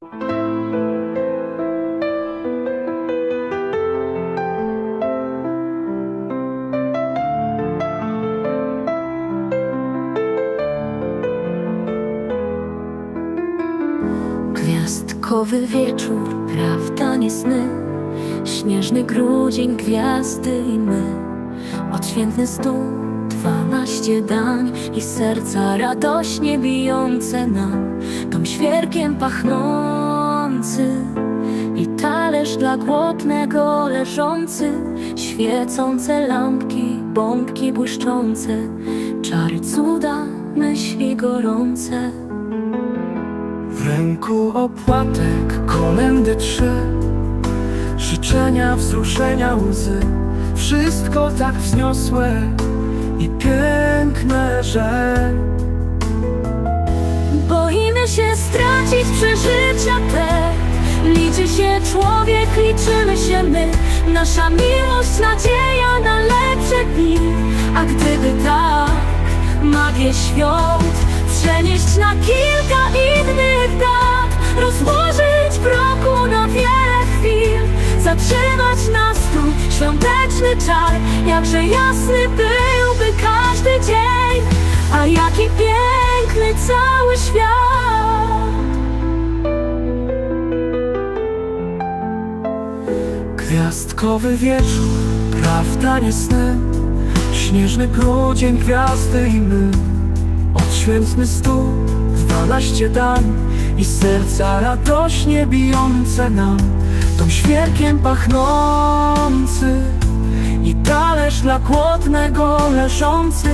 Gwiazdkowy wieczór, prawda nie sny. Śnieżny grudzień, gwiazdy i my. Odświętny stół, dwanaście dań I serca radośnie bijące nam Tom świerkiem pachnący I talerz dla głodnego leżący. Świecące lampki, bombki błyszczące Czary cuda, myśli gorące. W ręku opłatek, kolendy trzy Życzenia, wzruszenia, łzy. Wszystko tak wzniosłe i piękne, że się stracić przeżycia te Liczy się człowiek, liczymy się my. Nasza miłość, nadzieja na lepsze dni. A gdyby tak, magię świąt Przenieść na kilka innych dat. Rozłożyć w roku na wiele chwil. Zatrzymać nastrój, świąteczny czar. Jakże jasny byłby każdy dzień. A jaki piękny Gwiazdkowy wieczór, prawda nie sny. Śnieżny grudzień, gwiazdy i my. Odświętny stół, dwanaście dań. I serca radośnie bijące nam. Tą świerkiem pachnący. I talerz dla głodnego leżący.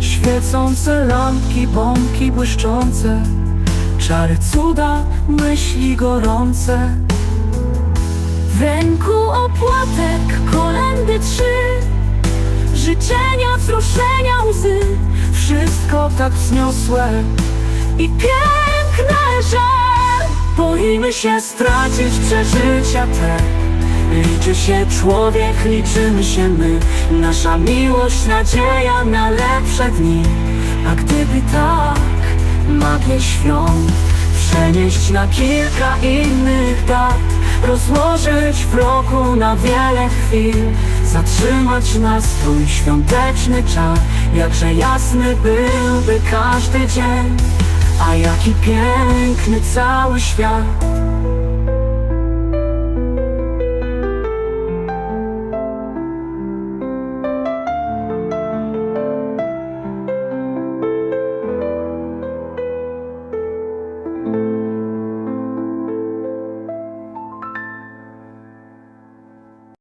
Świecące lampki, bombki błyszczące. Czary cuda, myśli gorące W ręku opłatek, kolendy trzy. Życzenia, wzruszenia, łzy. Wszystko tak wzniosłe I piękne, że Boimy się stracić przeżycia te. Liczy się człowiek, liczymy się my. Nasza miłość, nadzieja na lepsze dni. A gdyby tak, magię świąt Przenieść na kilka innych dat Rozłożyć w roku na wiele chwil Zatrzymać nastrój, świąteczny czar. Jakże jasny byłby każdy dzień a jaki piękny cały świat